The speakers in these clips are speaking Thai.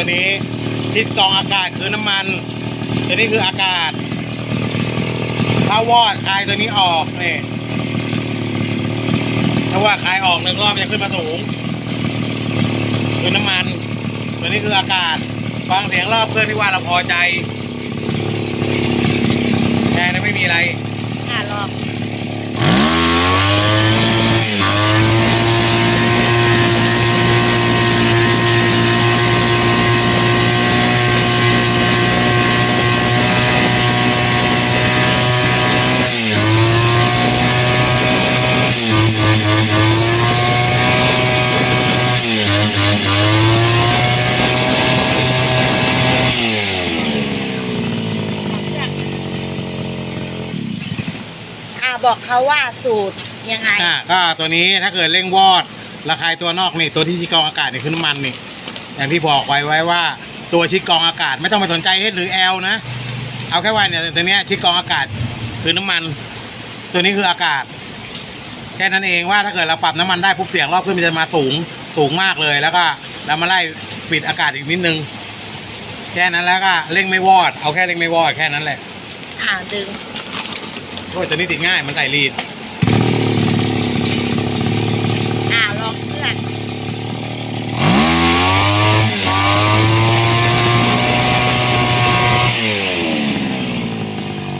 ัวนี้ทิศกองอากาศคือน้ำมัน ตัวนี้คืออากาศถ้าวอดคลายตัวนี้ออกนี่ถ้าว่าคลายออกหนึ่งรอบจะขึ้นมาสูงคือน้ำมัน ตัวนี้คืออากาศฟังเสียงรอบเครื่องที่ว่าเราพอใจแค่นั้นไม่มีอะไรอะลอง บอกเขาว่าสูตรยังไง อ่าก็ตัวนี้ถ้าเกิดเร่งวอดระคายตัวนอกนี่ตัวที่ชิดกรองอากาศนี่คือน้ำมันนี่ อย่างที่บอกไว้ไว้ว่า ตัวชิดกรองอากาศไม่ต้องไปสนใจ H หรือ L นะ เอาแค่ว่าเนี่ยตัวเนี้ยชิดกรองอากาศคือน้ำมัน ตัวนี้คืออากาศ แค่นั้นเองว่าถ้าเกิดเราปรับน้ำมันได้ปุ๊บเสียงรอบขึ้นมันจะมาสูงสูงมากเลยแล้วก็เรามาไล่ปิดอากาศอีกนิดนึง แค่นั้นแล้วก็เร่งไม่วอด เอาแค่เร่งไม่วอดแค่นั้นแหละ อ่าดึง โอ้ยตัวนี้ติดง่ายมันใส่รีด อ่าลองเครื่อง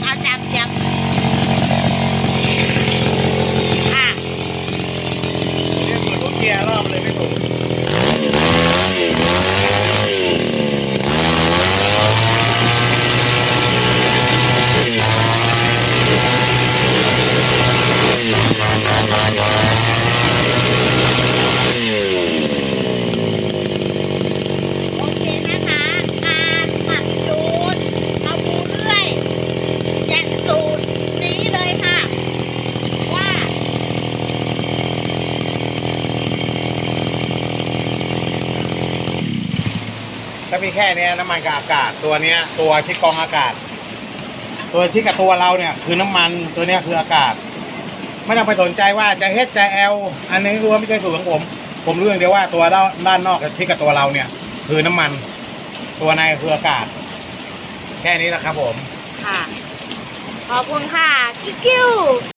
เอาจับจับอะ เรียกเหมือนรถเกียร์รอบเลยไม่ถูก โอเคนะคะการหมักจูนเอาบูเรื่อยแยันสูตรนี้เลยค่ะ ว่า ถ้ามีแค่เนี้ยน้ำมันกับอากาศตัวเนี้ยตัวชิดกรองอากาศ ตัวชิดกับตัวเราเนี่ยคือน้ำมันตัวเนี้ยคืออากาศ ไม่ต้องไปสนใจว่าจะเฮดจะแอลอันนี้รู้ว่าไม่ใช่สูตรของผม ผมรู้อย่างเดียวว่าตัวด้านานอกกับชิดกับตัวเราเนี่ย คือน้ำมัน ตัวในคืออากาศ แค่นี้แหละครับผม ค่ะ ขอบคุณค่ะกิ๊กกิ้ว